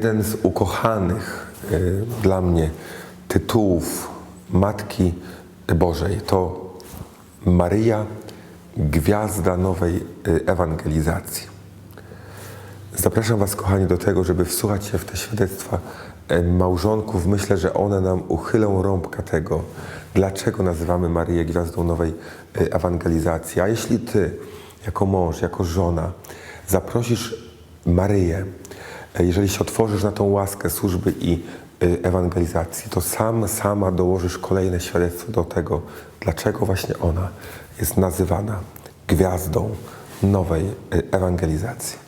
jeden z ukochanych y, dla mnie tytułów Matki Bożej to Maryja, gwiazda nowej y, ewangelizacji. Zapraszam Was, kochani, do tego, żeby wsłuchać się w te świadectwa e, małżonków. Myślę, że one nam uchylą rąbka tego, dlaczego nazywamy Maryję gwiazdą nowej ewangelizacji. A jeśli Ty, jako mąż, jako żona, zaprosisz Maryję, jeżeli się otworzysz na tą łaskę służby i e, ewangelizacji, to sam, sama dołożysz kolejne świadectwo do tego, dlaczego właśnie ona jest nazywana gwiazdą nowej e, ewangelizacji.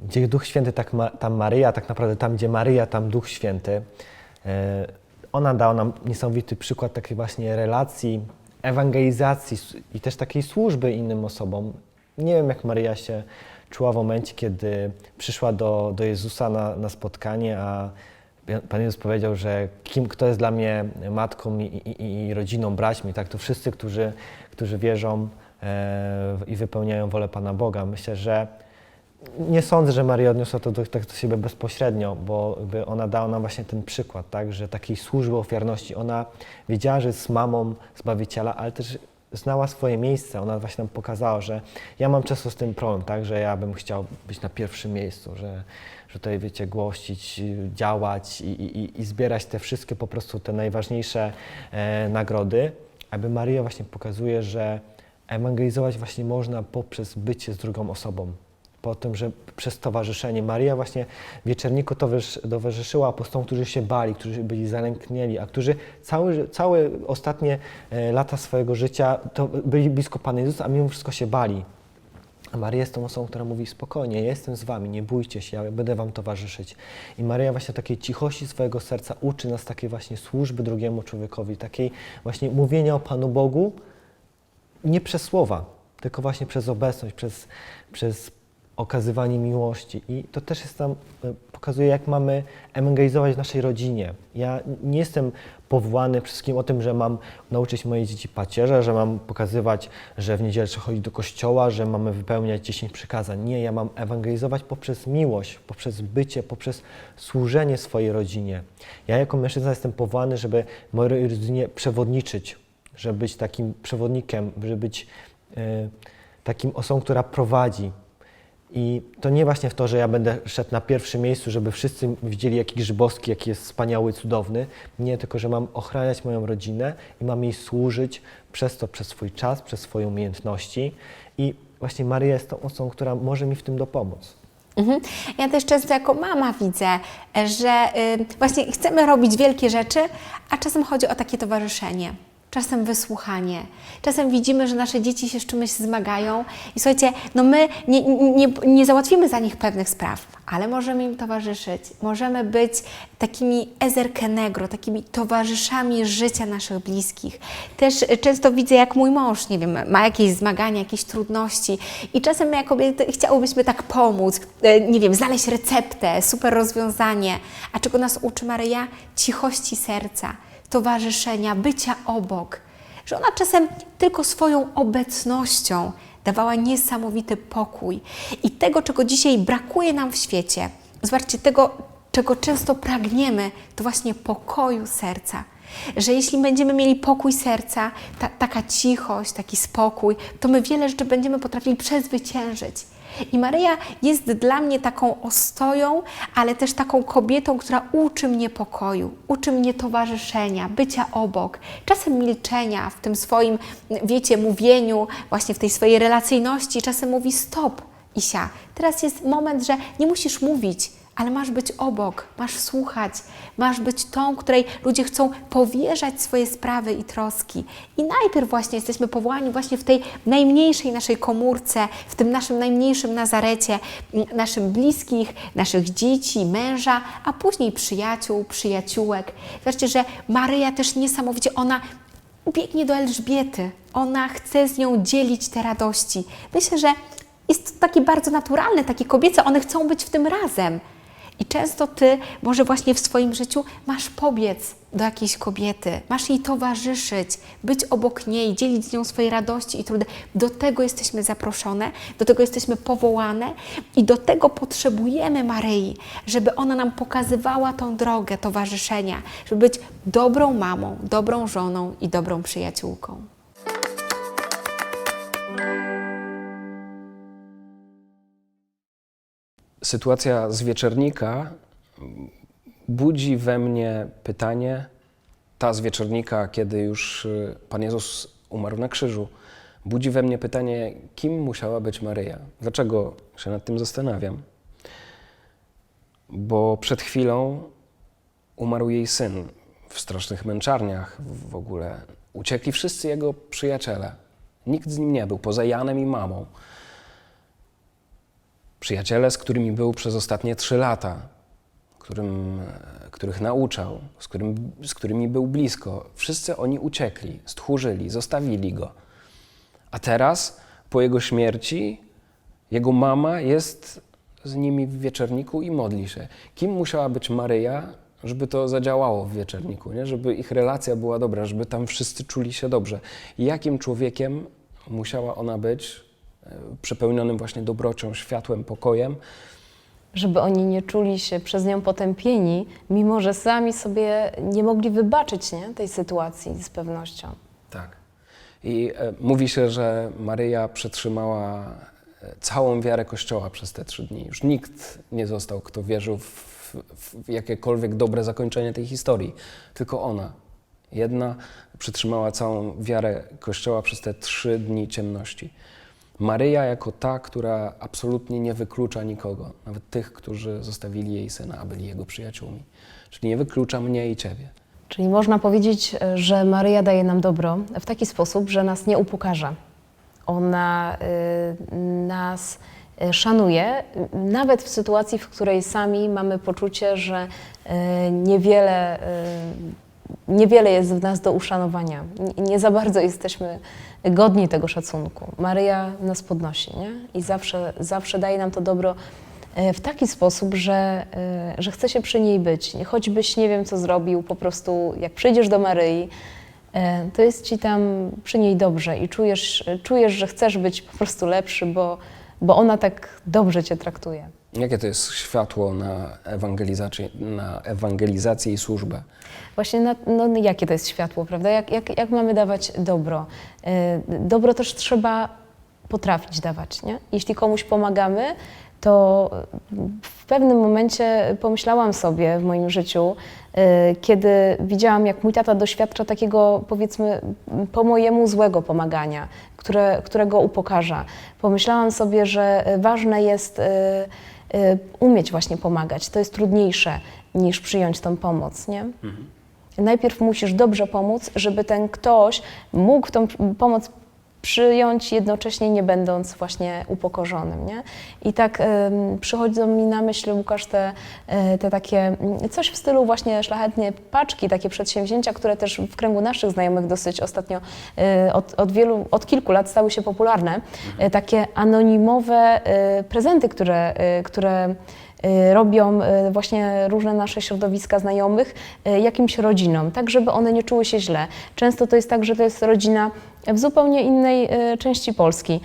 Gdzie Duch Święty, tak ma, tam Maryja, tak naprawdę tam, gdzie Maryja, tam Duch Święty. E, Ona dała nam niesamowity przykład takiej właśnie relacji, ewangelizacji i też takiej służby innym osobom. Nie wiem, jak Maryja się czuła w momencie, kiedy przyszła do, do Jezusa na, na spotkanie, a Pan Jezus powiedział, że kim, kto jest dla mnie matką i, i, i rodziną, braćmi, tak? To wszyscy, którzy, którzy wierzą e, i wypełniają wolę Pana Boga. Myślę, że nie sądzę, że Maria odniosła to do, tak do siebie bezpośrednio, bo ona dała nam właśnie ten przykład, tak, że takiej służby ofiarności, ona wiedziała, że jest mamą Zbawiciela, ale też znała swoje miejsce. Ona właśnie nam pokazała, że ja mam często z tym problem, tak, że ja bym chciał być na pierwszym miejscu, że, że tutaj, wiecie, głościć, działać i, i, i zbierać te wszystkie po prostu te najważniejsze e, nagrody, aby Maria właśnie pokazuje, że ewangelizować właśnie można poprzez bycie z drugą osobą po tym, że przez towarzyszenie. Maria właśnie wieczerniku towarzysz- towarzyszyła apostołom, którzy się bali, którzy byli zalęknieli, a którzy całe, całe ostatnie e, lata swojego życia to byli blisko Pana Jezusa, a mimo wszystko się bali. A Maria jest tą osobą, która mówi spokojnie, ja jestem z wami, nie bójcie się, ja będę wam towarzyszyć. I Maria właśnie takiej cichości swojego serca uczy nas takiej właśnie służby drugiemu człowiekowi, takiej właśnie mówienia o Panu Bogu, nie przez słowa, tylko właśnie przez obecność, przez, przez okazywanie miłości. I to też jest tam, e, pokazuje, jak mamy ewangelizować w naszej rodzinie. Ja nie jestem powołany wszystkim o tym, że mam nauczyć moje dzieci pacierza, że mam pokazywać, że w niedzielę trzeba chodzić do kościoła, że mamy wypełniać 10 przykazań. Nie, ja mam ewangelizować poprzez miłość, poprzez bycie, poprzez służenie swojej rodzinie. Ja jako mężczyzna jestem powołany, żeby mojej rodzinie przewodniczyć, żeby być takim przewodnikiem, żeby być e, takim osobą, która prowadzi. I to nie właśnie w to, że ja będę szedł na pierwszym miejscu, żeby wszyscy widzieli, jaki Grzybowski, jaki jest wspaniały, cudowny. Nie, tylko że mam ochraniać moją rodzinę i mam jej służyć przez to, przez swój czas, przez swoje umiejętności. I właśnie Maria jest tą osobą, która może mi w tym dopomóc. Mhm. Ja też często jako mama widzę, że y, właśnie chcemy robić wielkie rzeczy, a czasem chodzi o takie towarzyszenie. Czasem wysłuchanie. Czasem widzimy, że nasze dzieci się z czymś zmagają i słuchajcie, no my nie, nie, nie załatwimy za nich pewnych spraw, ale możemy im towarzyszyć. Możemy być takimi ezerkenegro, takimi towarzyszami życia naszych bliskich. Też często widzę, jak mój mąż, nie wiem, ma jakieś zmagania, jakieś trudności i czasem my jako kobiety chciałybyśmy tak pomóc, y, nie wiem, znaleźć receptę, super rozwiązanie. A czego nas uczy Maryja? Cichości serca, towarzyszenia, bycia obok. Że ona czasem tylko swoją obecnością dawała niesamowity pokój. I tego, czego dzisiaj brakuje nam w świecie, zobaczcie, tego, czego często pragniemy, to właśnie pokoju serca. Że jeśli będziemy mieli pokój serca, ta, taka cichość, taki spokój, to my wiele rzeczy będziemy potrafili przezwyciężyć. I Maryja jest dla mnie taką ostoją, ale też taką kobietą, która uczy mnie pokoju, uczy mnie towarzyszenia, bycia obok, czasem milczenia w tym swoim, wiecie, mówieniu, właśnie w tej swojej relacyjności. Czasem mówi stop, Isia, teraz jest moment, że nie musisz mówić, ale masz być obok, masz słuchać, masz być tą, której ludzie chcą powierzać swoje sprawy i troski. I najpierw właśnie jesteśmy powołani właśnie w tej najmniejszej naszej komórce, w tym naszym najmniejszym Nazarecie, naszym bliskich, naszych dzieci, męża, a później przyjaciół, przyjaciółek. Zobaczcie, że Maryja też niesamowicie, ona biegnie do Elżbiety. Ona chce z nią dzielić te radości. Myślę, że jest to takie bardzo naturalne, takie kobiece, one chcą być w tym razem. I często ty może właśnie w swoim życiu masz pobiec do jakiejś kobiety, masz jej towarzyszyć, być obok niej, dzielić z nią swoje radości i trudy. Do tego jesteśmy zaproszone, do tego jesteśmy powołane i do tego potrzebujemy Maryi, żeby ona nam pokazywała tą drogę towarzyszenia, żeby być dobrą mamą, dobrą żoną i dobrą przyjaciółką. Sytuacja z wieczornika budzi we mnie pytanie, ta z wieczornika, kiedy już y, Pan Jezus umarł na krzyżu, budzi we mnie pytanie, kim musiała być Maryja? Dlaczego się nad tym zastanawiam? Bo przed chwilą umarł jej syn w strasznych męczarniach w ogóle. Uciekli wszyscy jego przyjaciele. Nikt z nim nie był, poza Janem i mamą przyjaciele, z którymi był przez ostatnie trzy lata, którym, których nauczał, z, którym, z którymi był blisko. Wszyscy oni uciekli, stchórzyli, zostawili go. A teraz, po jego śmierci, jego mama jest z nimi w wieczorniku i modli się. Kim musiała być Maryja, żeby to zadziałało w wieczorniku, nie? żeby ich relacja była dobra, żeby tam wszyscy czuli się dobrze. Jakim człowiekiem musiała ona być, przepełnionym właśnie dobrocią, światłem, pokojem, żeby oni nie czuli się przez nią potępieni, mimo że sami sobie nie mogli wybaczyć nie, tej sytuacji z pewnością. Tak. I e, mówi się, że Maryja przetrzymała e, całą wiarę Kościoła przez te trzy dni. Już nikt nie został, kto wierzył w, w, jakiekolwiek dobre zakończenie tej historii, tylko ona. Jedna przetrzymała całą wiarę Kościoła przez te trzy dni ciemności. Maryja jako ta, która absolutnie nie wyklucza nikogo, nawet tych, którzy zostawili jej syna, a byli jego przyjaciółmi. Czyli nie wyklucza mnie i ciebie. Czyli można powiedzieć, że Maryja daje nam dobro w taki sposób, że nas nie upokarza. Ona y, nas y, szanuje, y, nawet w sytuacji, w której sami mamy poczucie, że y, niewiele, y, niewiele jest w nas do uszanowania. Nie- za bardzo jesteśmy godni tego szacunku. Maryja nas podnosi nie? i zawsze, zawsze daje nam to dobro e, w taki sposób, że, e, że chce się przy niej być. Choćbyś nie wiem, co zrobił, po prostu jak przyjdziesz do Maryi, e, to jest ci tam przy niej dobrze i czujesz, czujesz że chcesz być po prostu lepszy, bo, bo ona tak dobrze cię traktuje. Jakie to jest światło na ewangelizację, na ewangelizację i służbę? Właśnie na, no, jakie to jest światło, prawda? Jak, jak, jak mamy dawać dobro? E, Dobro też trzeba potrafić dawać, nie? Jeśli komuś pomagamy, to w pewnym momencie pomyślałam sobie w moim życiu, e, kiedy widziałam, jak mój tata doświadcza takiego, powiedzmy, po mojemu złego pomagania, które, którego upokarza. Pomyślałam sobie, że ważne jest e, umieć właśnie pomagać. To jest trudniejsze niż przyjąć tą pomoc, nie? Najpierw musisz dobrze pomóc, żeby ten ktoś mógł tą pomoc przyjąć, jednocześnie nie będąc właśnie upokorzonym. Nie? I tak em, przychodzą mi na myśl, Łukasz, te, e, te takie, mm, coś w stylu właśnie szlachetnie paczki, takie przedsięwzięcia, które też w kręgu naszych znajomych dosyć ostatnio e, od, od wielu, od kilku lat stały się popularne. E, Takie anonimowe e, prezenty, które, e, które y, robią y, właśnie różne nasze środowiska znajomych y, jakimś rodzinom, tak żeby one nie czuły się źle. Często to jest tak, że to jest rodzina w zupełnie innej y, części Polski,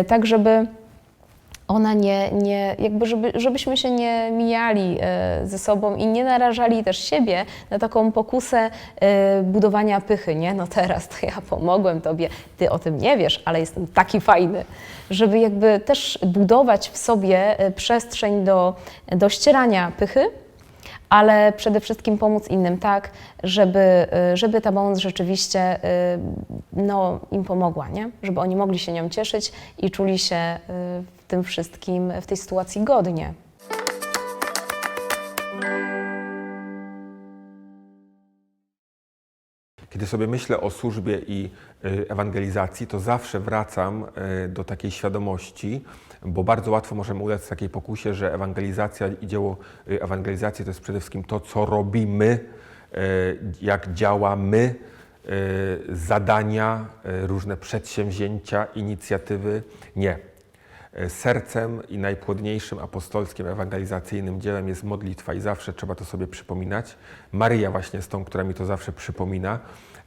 y, tak żeby ona nie, nie jakby żeby, żebyśmy się nie mijali e, ze sobą i nie narażali też siebie na taką pokusę e, budowania pychy, nie? No teraz to ja pomogłem tobie, ty o tym nie wiesz, ale jestem taki fajny. Żeby jakby też budować w sobie e, przestrzeń do, do ścierania pychy, ale przede wszystkim pomóc innym tak, żeby, y, żeby ta pomoc rzeczywiście y, no, im pomogła, nie? żeby oni mogli się nią cieszyć i czuli się y, w tym wszystkim, w tej sytuacji godnie. Kiedy sobie myślę o służbie i y, ewangelizacji, to zawsze wracam y, do takiej świadomości, bo bardzo łatwo możemy ulec takiej pokusie, że ewangelizacja i dzieło y, ewangelizacji to jest przede wszystkim to, co robimy, jak działamy, zadania, różne przedsięwzięcia, inicjatywy. Nie. E, sercem i najpłodniejszym apostolskim, ewangelizacyjnym dziełem jest modlitwa i zawsze trzeba to sobie przypominać. Maryja właśnie jest tą, która mi to zawsze przypomina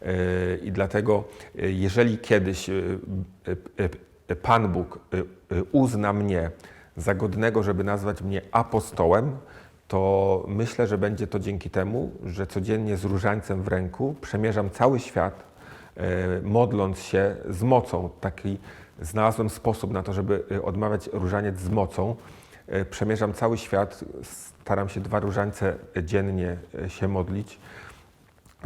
e, i dlatego e, jeżeli kiedyś Pan Bóg uzna mnie za godnego, żeby nazwać mnie apostołem, to myślę, że będzie to dzięki temu, że codziennie z różańcem w ręku przemierzam cały świat, modląc się z mocą. Taki znalazłem sposób na to, żeby e, odmawiać różaniec z mocą. E, Przemierzam cały świat, staram się dwa różańce dziennie e, się modlić.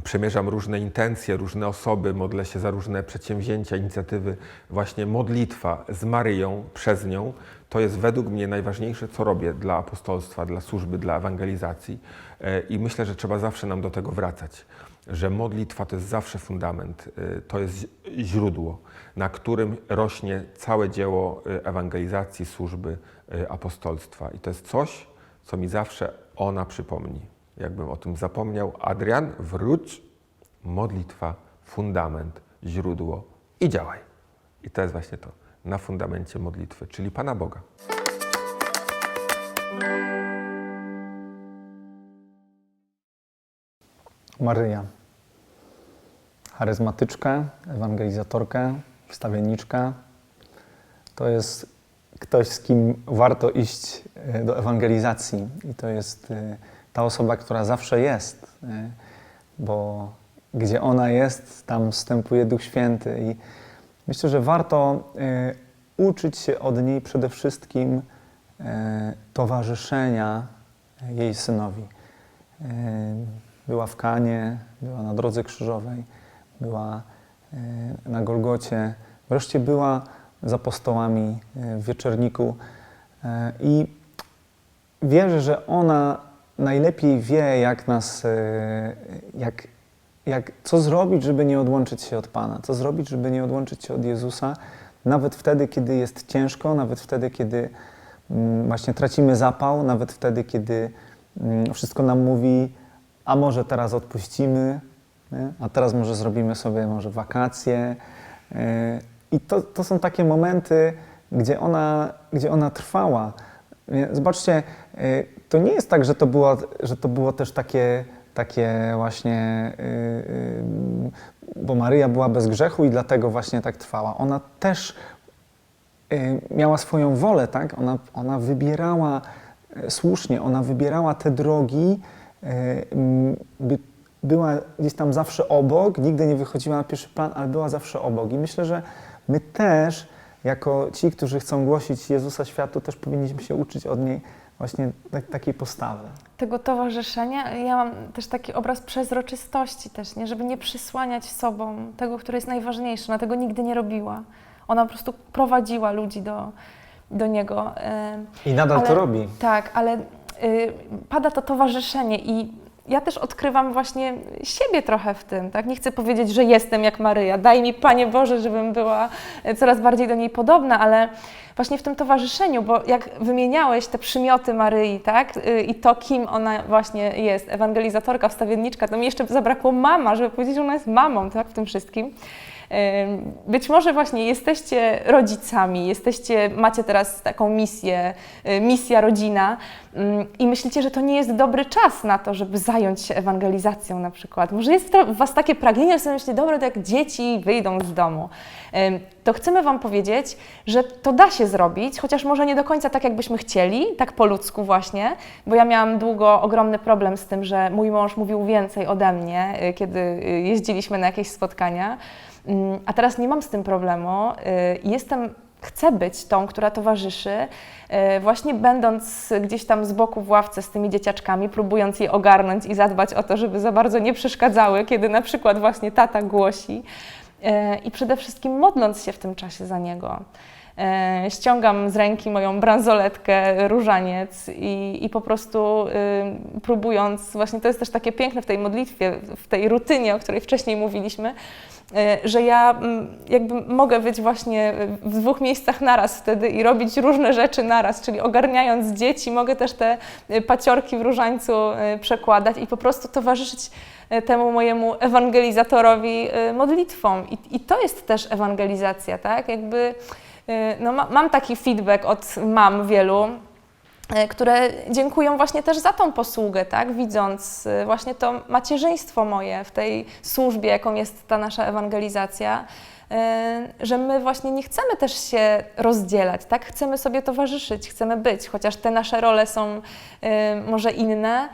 Przemierzam różne intencje, różne osoby, modlę się za różne przedsięwzięcia, inicjatywy. Właśnie modlitwa z Maryją, przez nią, to jest według mnie najważniejsze, co robię dla apostolstwa, dla służby, dla ewangelizacji. I myślę, że trzeba zawsze nam do tego wracać, że modlitwa to jest zawsze fundament, e, to jest źródło, na którym rośnie całe dzieło e, ewangelizacji, służby, e, apostolstwa. I to jest coś, co mi zawsze ona przypomni. Jakbym o tym zapomniał, Adrian, wróć, modlitwa, fundament, źródło i działaj. I to jest właśnie to, na fundamencie modlitwy, czyli Pana Boga. Maryja. Charyzmatyczka, ewangelizatorka, wstawienniczka. To jest ktoś, z kim warto iść e, do ewangelizacji. I to jest e, ta osoba, która zawsze jest, e, bo gdzie ona jest, tam wstępuje Duch Święty. I myślę, że warto uczyć się od niej przede wszystkim towarzyszenia jej synowi. Była w Kanie, była na drodze krzyżowej, była e, na Golgocie, wreszcie była z apostołami e, w wieczorniku. E, I wierzę, że ona najlepiej wie, jak nas, jak, jak, co zrobić, żeby nie odłączyć się od Pana, co zrobić, żeby nie odłączyć się od Jezusa, nawet wtedy, kiedy jest ciężko, nawet wtedy, kiedy mm, właśnie tracimy zapał, nawet wtedy, kiedy mm, wszystko nam mówi, a może teraz odpuścimy, nie? a teraz może zrobimy sobie może wakacje. Yy, I to, to są takie momenty, gdzie ona, gdzie ona trwała. Zobaczcie, yy, to nie jest tak, że to było, że to było też takie, takie właśnie, yy, bo Maryja była bez grzechu i dlatego właśnie tak trwała. Ona też miała swoją wolę, tak? Ona, ona wybierała e, słusznie, ona wybierała te drogi, e, by, była gdzieś tam zawsze obok, nigdy nie wychodziła na pierwszy plan, ale była zawsze obok. I myślę, że my też, jako ci, którzy chcą głosić Jezusa światu, też powinniśmy się uczyć od niej właśnie tak, takiej postawy. tego towarzyszenia. Ja mam też taki obraz przezroczystości też, nie? żeby nie przysłaniać sobą tego, które jest najważniejsze. Ona tego nigdy nie robiła. Ona po prostu prowadziła ludzi do, do Niego. em, I nadal ale- to robi. Tak, ale pada to towarzyszenie i ja też odkrywam właśnie siebie trochę w tym, tak? Nie chcę powiedzieć, że jestem jak Maryja. Daj mi, Panie Boże, żebym była y, coraz bardziej do niej podobna, ale właśnie w tym towarzyszeniu, bo jak wymieniałeś te przymioty Maryi, tak? Y, I to, kim ona właśnie jest, ewangelizatorka, wstawienniczka, to mi jeszcze zabrakło mama, żeby powiedzieć, że ona jest mamą, tak? W tym wszystkim. Być może właśnie jesteście rodzicami, jesteście, macie teraz taką misję, y, misja rodzina ym, i myślicie, że to nie jest dobry czas na to, żeby zająć się ewangelizacją na przykład. Może jest w Was takie pragnienie, że sobie myślicie, dobra, to jak dzieci wyjdą z domu, to chcemy Wam powiedzieć, że to da się zrobić, chociaż może nie do końca tak, jakbyśmy chcieli, tak po ludzku właśnie, bo ja miałam długo ogromny problem z tym, że mój mąż mówił więcej ode mnie, y, kiedy y, jeździliśmy na jakieś spotkania. Mm, A teraz nie mam z tym problemu. y, Jestem, chcę być tą, która towarzyszy, y, właśnie będąc gdzieś tam z boku w ławce z tymi dzieciaczkami, próbując je ogarnąć i zadbać o to, żeby za bardzo nie przeszkadzały, kiedy na przykład właśnie tata głosi. Y, I przede wszystkim modląc się w tym czasie za niego. E, ściągam z ręki moją bransoletkę, różaniec i, i po prostu y, próbując, właśnie to jest też takie piękne w tej modlitwie, w tej rutynie, o której wcześniej mówiliśmy, y, że ja mm, jakby mogę być właśnie w dwóch miejscach naraz wtedy i robić różne rzeczy naraz, czyli ogarniając dzieci, mogę też te y, paciorki w różańcu y, przekładać i po prostu towarzyszyć y, temu mojemu ewangelizatorowi y, modlitwą. I, I to jest też ewangelizacja, tak? Jakby y, no, ma, mam taki feedback od mam wielu, y, które dziękują właśnie też za tą posługę, tak? widząc y, właśnie to macierzyństwo moje w tej służbie, jaką jest ta nasza ewangelizacja, że my właśnie nie chcemy też się rozdzielać, tak? chcemy sobie towarzyszyć, chcemy być, chociaż te nasze role są może inne,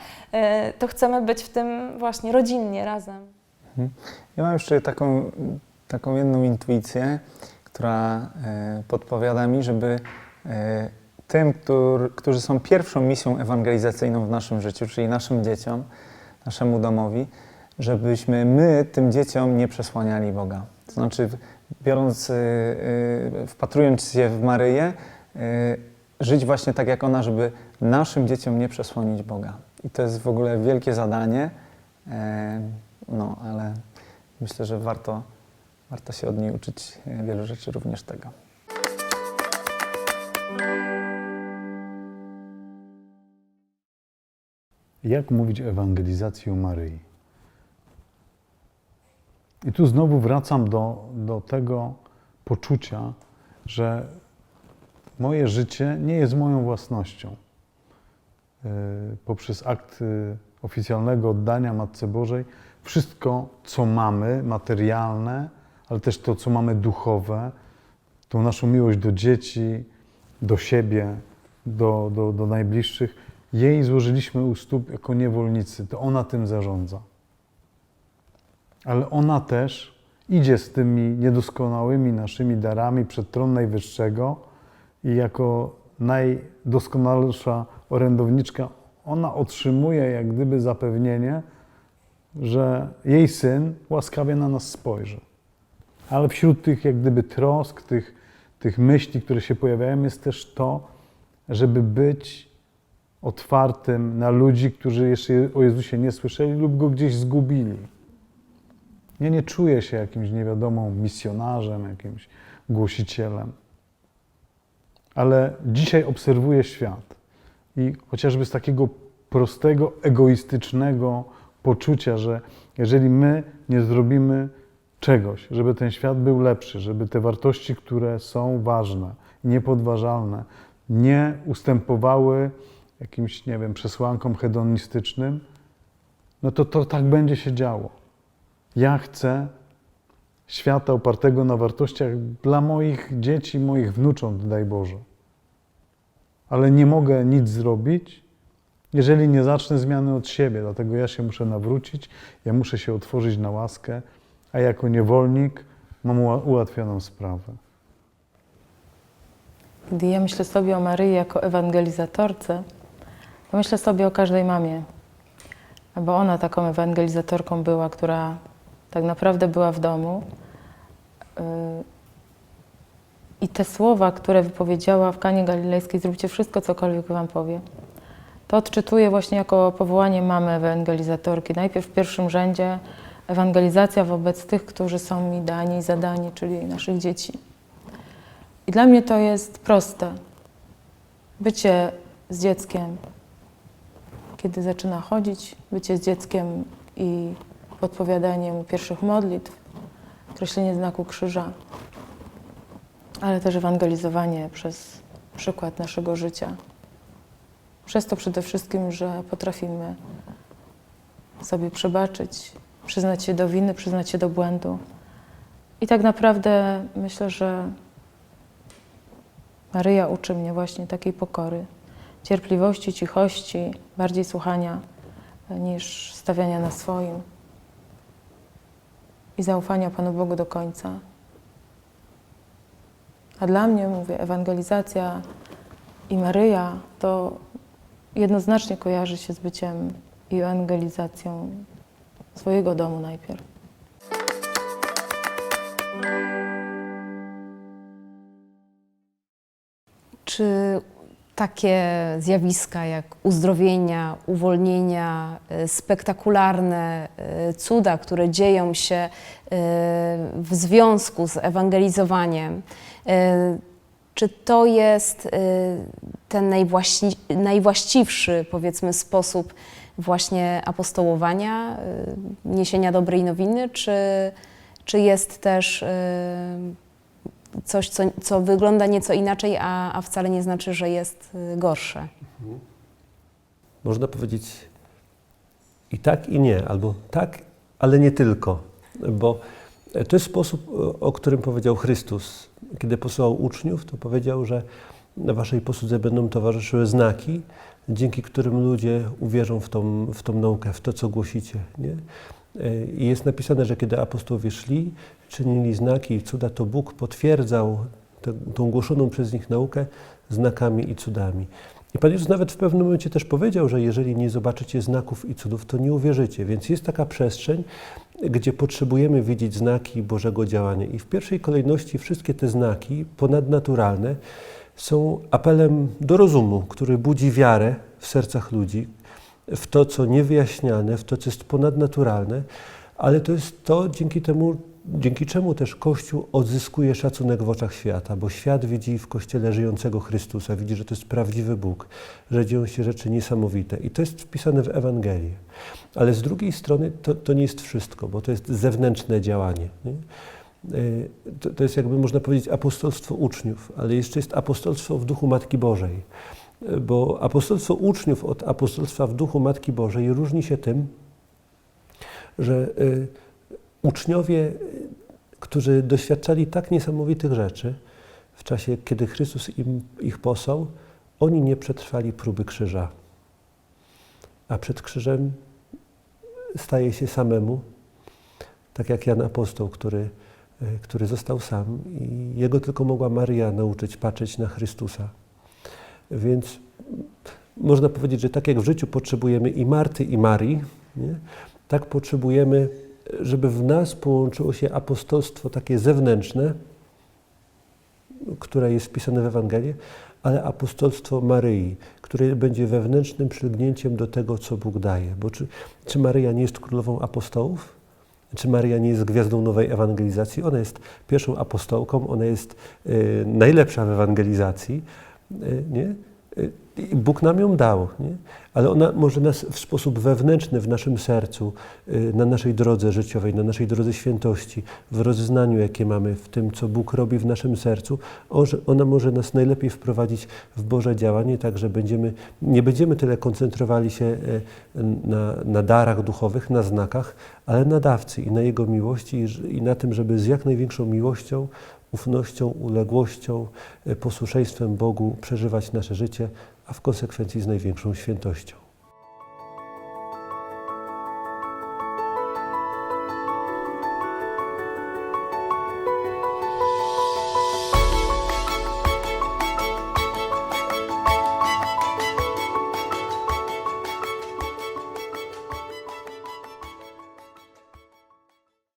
to chcemy być w tym właśnie rodzinnie razem. Ja mam jeszcze taką, taką jedną intuicję, która e, podpowiada mi, żeby e, tym, którzy, są pierwszą misją ewangelizacyjną w naszym życiu, czyli naszym dzieciom, naszemu domowi, żebyśmy my tym dzieciom nie przesłaniali Boga. To znaczy, biorąc, e, wpatrując się w Maryję, żyć właśnie tak jak ona, żeby naszym dzieciom nie przesłonić Boga. I to jest w ogóle wielkie zadanie. No, ale myślę, że warto, warto się od niej uczyć e, wielu rzeczy, również tego. Jak mówić o Maryi? I tu znowu wracam do, do tego poczucia, że moje życie nie jest moją własnością. Yy, Poprzez akt yy, oficjalnego oddania Matce Bożej, wszystko, co mamy, materialne, ale też to, co mamy duchowe, tą naszą miłość do dzieci, do siebie, do, do, do najbliższych, jej złożyliśmy u stóp jako niewolnicy. To ona tym zarządza. Ale ona też idzie z tymi niedoskonałymi naszymi darami przed tron Najwyższego i jako najdoskonalsza orędowniczka, ona otrzymuje jak gdyby zapewnienie, że jej syn łaskawie na nas spojrzy. Ale wśród tych jak gdyby trosk, tych, tych myśli, które się pojawiają, jest też to, żeby być otwartym na ludzi, którzy jeszcze o Jezusie nie słyszeli lub go gdzieś zgubili. Ja nie czuję się jakimś niewiadomą misjonarzem, jakimś głosicielem. Ale dzisiaj obserwuję świat i chociażby z takiego prostego, egoistycznego poczucia, że jeżeli my nie zrobimy czegoś, żeby ten świat był lepszy, żeby te wartości, które są ważne, niepodważalne, nie ustępowały jakimś, nie wiem, przesłankom hedonistycznym, no to to tak będzie się działo. Ja chcę świata opartego na wartościach dla moich dzieci, moich wnucząt, daj Boże. Ale nie mogę nic zrobić, jeżeli nie zacznę zmiany od siebie. Dlatego ja się muszę nawrócić, ja muszę się otworzyć na łaskę, a jako niewolnik mam ułatwioną sprawę. Gdy ja myślę sobie o Maryi jako ewangelizatorce, to myślę sobie o każdej mamie, bo ona taką ewangelizatorką była, która tak naprawdę była w domu. Yy, I te słowa, które wypowiedziała w Kanie Galilejskiej, zróbcie wszystko, cokolwiek wam powie, to odczytuję właśnie jako powołanie mamy ewangelizatorki. Najpierw w pierwszym rzędzie ewangelizacja wobec tych, którzy są mi dani i zadani, czyli naszych dzieci. I dla mnie to jest proste. Bycie z dzieckiem, kiedy zaczyna chodzić, bycie z dzieckiem i podpowiadanie mu pierwszych modlitw, kreślenie znaku krzyża, ale też ewangelizowanie przez przykład naszego życia. Przez to przede wszystkim, że potrafimy sobie przebaczyć, przyznać się do winy, przyznać się do błędu. I tak naprawdę myślę, że Maryja uczy mnie właśnie takiej pokory, cierpliwości, cichości, bardziej słuchania niż stawiania na swoim i zaufania Panu Bogu do końca. A dla mnie, mówię, ewangelizacja i Maryja to jednoznacznie kojarzy się z byciem i ewangelizacją swojego domu najpierw. Czy takie zjawiska jak uzdrowienia, uwolnienia, e, spektakularne e, cuda, które dzieją się e, w związku z ewangelizowaniem, czy to jest ten najwłaści, najwłaściwszy, powiedzmy, sposób właśnie apostołowania, e, niesienia dobrej nowiny, czy, czy jest też e, coś, co, co wygląda nieco inaczej, a, a wcale nie znaczy, że jest y, gorsze. Można powiedzieć i tak, i nie, albo tak, ale nie tylko, bo to jest sposób, o którym powiedział Chrystus. Kiedy posłał uczniów, to powiedział, że na waszej posłudze będą towarzyszyły znaki, dzięki którym ludzie uwierzą w tą, w tą naukę, w to, co głosicie. Nie? I jest napisane, że kiedy apostołowie szli, czynili znaki i cuda, to Bóg potwierdzał tę, tą głoszoną przez nich naukę znakami i cudami. I Pan Jezus nawet w pewnym momencie też powiedział, że jeżeli nie zobaczycie znaków i cudów, to nie uwierzycie. Więc jest taka przestrzeń, gdzie potrzebujemy widzieć znaki Bożego działania. I w pierwszej kolejności wszystkie te znaki ponadnaturalne są apelem do rozumu, który budzi wiarę w sercach ludzi, w to, co niewyjaśniane, w to, co jest ponadnaturalne, ale to jest to, dzięki temu, dzięki czemu też Kościół odzyskuje szacunek w oczach świata, bo świat widzi w Kościele żyjącego Chrystusa, widzi, że to jest prawdziwy Bóg, że dzieją się rzeczy niesamowite. I to jest wpisane w Ewangelię. Ale z drugiej strony to, to nie jest wszystko, bo to jest zewnętrzne działanie. Nie? Y, To, to jest jakby można powiedzieć apostolstwo uczniów, ale jeszcze jest apostolstwo w duchu Matki Bożej. Y, Bo apostolstwo uczniów od apostolstwa w duchu Matki Bożej różni się tym, że y, uczniowie, którzy doświadczali tak niesamowitych rzeczy w czasie, kiedy Chrystus im, ich posłał, oni nie przetrwali próby krzyża. A przed krzyżem staje się samemu, tak jak Jan Apostoł, który, który został sam i jego tylko mogła Maryja nauczyć patrzeć na Chrystusa. Więc można powiedzieć, że tak jak w życiu potrzebujemy i Marty, i Marii, nie? tak potrzebujemy, żeby w nas połączyło się apostolstwo takie zewnętrzne, które jest wpisane w Ewangelię, ale apostolstwo Maryi, które będzie wewnętrznym przylgnięciem do tego, co Bóg daje. Bo czy, czy Maryja nie jest królową apostołów? Czy Maryja nie jest gwiazdą nowej ewangelizacji? Ona jest pierwszą apostołką, ona jest y, najlepsza w ewangelizacji. Y, nie? Bóg nam ją dał, nie? ale ona może nas w sposób wewnętrzny w naszym sercu, y, na naszej drodze życiowej, na naszej drodze świętości, w rozeznaniu, jakie mamy, w tym, co Bóg robi w naszym sercu, ona może nas najlepiej wprowadzić w Boże działanie, tak że będziemy, nie będziemy tyle koncentrowali się y, na, na darach duchowych, na znakach, ale na dawcy i na Jego miłości i, na tym, żeby z jak największą miłością ufnością, uległością, y, posłuszeństwem Bogu przeżywać nasze życie, a w konsekwencji z największą świętością.